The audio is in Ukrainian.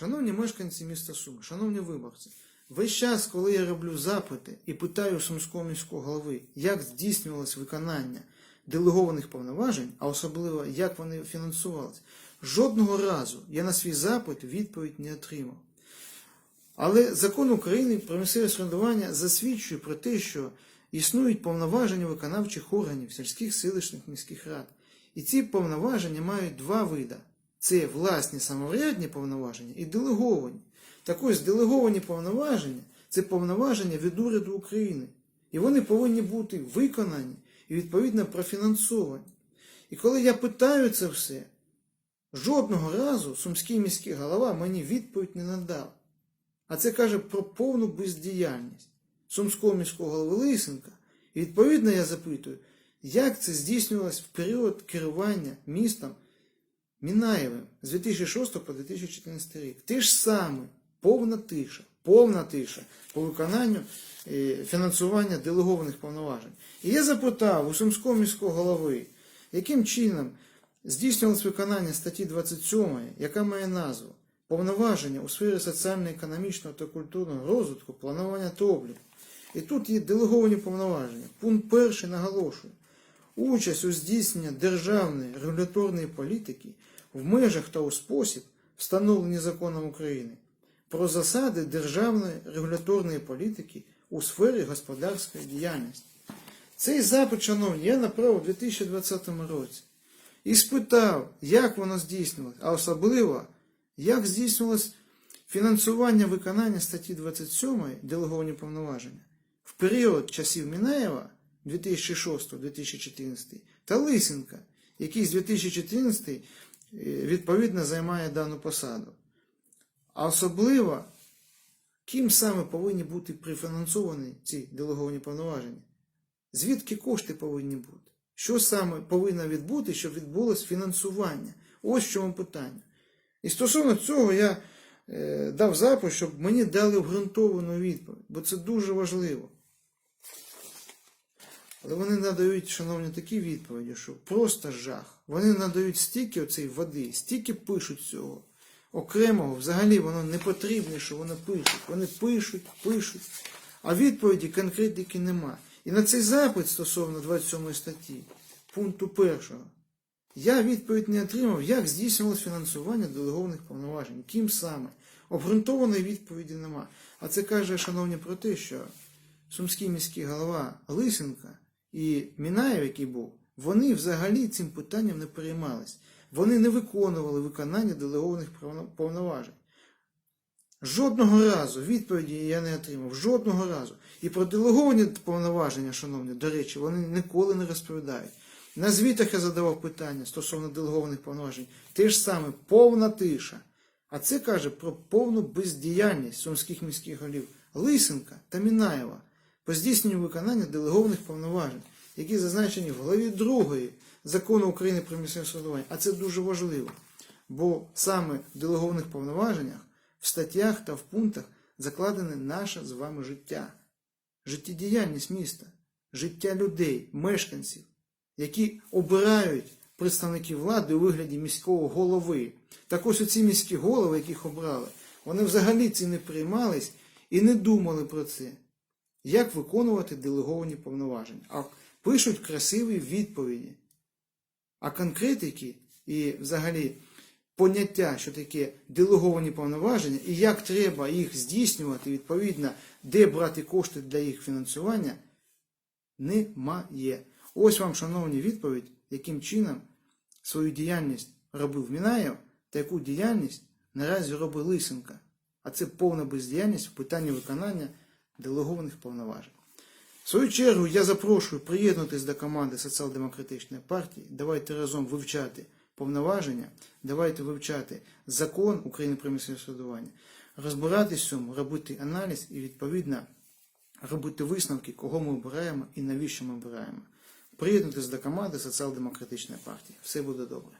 Шановні мешканці міста Суми, шановні виборці, весь час, коли я роблю запити і питаю Сумського міського голови, як здійснювалось виконання делегованих повноважень, а особливо як вони фінансувалися, жодного разу я на свій запит відповідь не отримав. Але закон України про місцеве самоврядування засвідчує про те, що існують повноваження виконавчих органів сільських селищних міських рад. І ці повноваження мають два види: це власні самоврядні повноваження і делеговані. Так ось делеговані повноваження це повноваження від уряду України. І вони повинні бути виконані і відповідно профінансовані. І коли я питаю це все, жодного разу сумський міський голова мені відповідь не надав. А це каже про повну бездіяльність сумського міського голови Лисенка. І відповідно я запитую, як це здійснювалось в період керування містом Мінаєвим з 2006 по 2014 рік. Те ж саме, повна тиша, повна тиша по виконанню е, фінансування делегованих повноважень. І я запитав у сумського міського голови, яким чином здійснювалось виконання статті 27, яка має назву повноваження у сфері соціально-економічного та культурного розвитку, планування та обліку. І тут є делеговані повноваження. Пункт перший наголошує. Участь у здійсненні державної регуляторної політики в межах та у спосіб, встановлені законом України, про засади державної регуляторної політики у сфері господарської діяльності. Цей запит, шановні, я направив у 2020 році і спитав, як воно здійснювалося, а особливо, як здійснювалось фінансування виконання статті 27 делеговані повноваження в період часів Мінаєва 2006-2014 та Лисенка, який з 2014 е, відповідно займає дану посаду. А особливо, ким саме повинні бути прифінансовані ці делеговані повноваження? Звідки кошти повинні бути? Що саме повинно відбути, щоб відбулось фінансування? Ось в чому питання. І стосовно цього я е, дав запит, щоб мені дали обґрунтовану відповідь, бо це дуже важливо. Але вони надають, шановні, такі відповіді, що просто жах. Вони надають стільки оцеї води, стільки пишуть цього. Окремого взагалі воно не потрібне, що вони пишуть. Вони пишуть, пишуть, а відповіді конкретики нема. І на цей запит стосовно 27 статті, пункту першого, я відповідь не отримав, як здійснювалось фінансування делегованих повноважень. Ким саме? Обґрунтованої відповіді нема. А це каже, шановні, про те, що сумський міський голова Лисенка і Мінаєв, який був, вони взагалі цим питанням не переймались. Вони не виконували виконання делегованих повноважень. Жодного разу відповіді я не отримав. Жодного разу. І про делеговані повноваження, шановні, до речі, вони ніколи не розповідають. На звітах я задавав питання стосовно делегованих повноважень. Те ж саме повна тиша. А це каже про повну бездіяльність сумських міських голів Лисенка та Мінаєва по здійсненню виконання делегованих повноважень, які зазначені в главі 2 закону України про місцеве самоврядування. А це дуже важливо. Бо саме в делегованих повноваженнях, в статтях та в пунктах закладене наше з вами життя, життєдіяльність міста, життя людей, мешканців, які обирають представників влади у вигляді міського голови. Так ось оці міські голови, яких обрали, вони взагалі ці не приймались і не думали про це. Як виконувати делеговані повноваження? А пишуть красиві відповіді. А конкретики і взагалі поняття, що таке делеговані повноваження, і як треба їх здійснювати, відповідно, де брати кошти для їх фінансування, немає. Ось вам, шановні, відповідь, яким чином свою діяльність робив Мінаєв та яку діяльність наразі робить Лисенка. А це повна бездіяльність в питанні виконання делегованих повноважень. В свою чергу я запрошую приєднатися до команди Соціал-демократичної партії. Давайте разом вивчати повноваження, давайте вивчати закон України про місцеве самоврядування, розбиратись в цьому, робити аналіз і відповідно робити висновки, кого ми обираємо і навіщо ми обираємо. Приєднуйтесь до команди Соціал-демократичної партії. Все буде добре.